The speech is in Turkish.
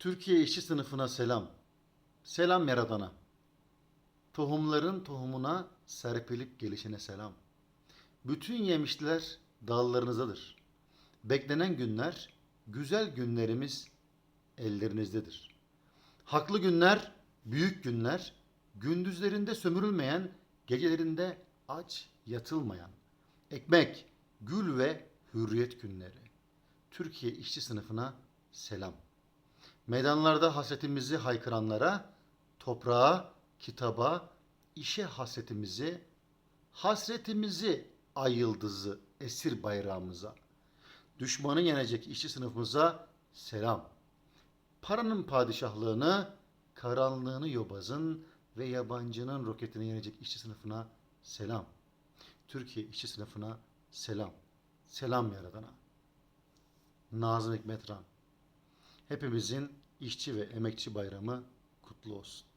Türkiye işçi sınıfına selam. Selam Yaradan'a. Tohumların tohumuna serpilip gelişine selam. Bütün yemişler dallarınızdadır. Beklenen günler, güzel günlerimiz ellerinizdedir. Haklı günler, büyük günler, gündüzlerinde sömürülmeyen, gecelerinde aç yatılmayan, ekmek, gül ve hürriyet günleri. Türkiye işçi sınıfına selam. Meydanlarda hasretimizi haykıranlara, toprağa, kitaba, işe hasretimizi, hasretimizi ay yıldızı, esir bayrağımıza, düşmanı yenecek işçi sınıfımıza selam. Paranın padişahlığını, karanlığını yobazın ve yabancının roketini yenecek işçi sınıfına selam. Türkiye işçi sınıfına selam. Selam Yaradan'a. Nazım Hikmet Ran. Hepimizin işçi ve emekçi bayramı kutlu olsun.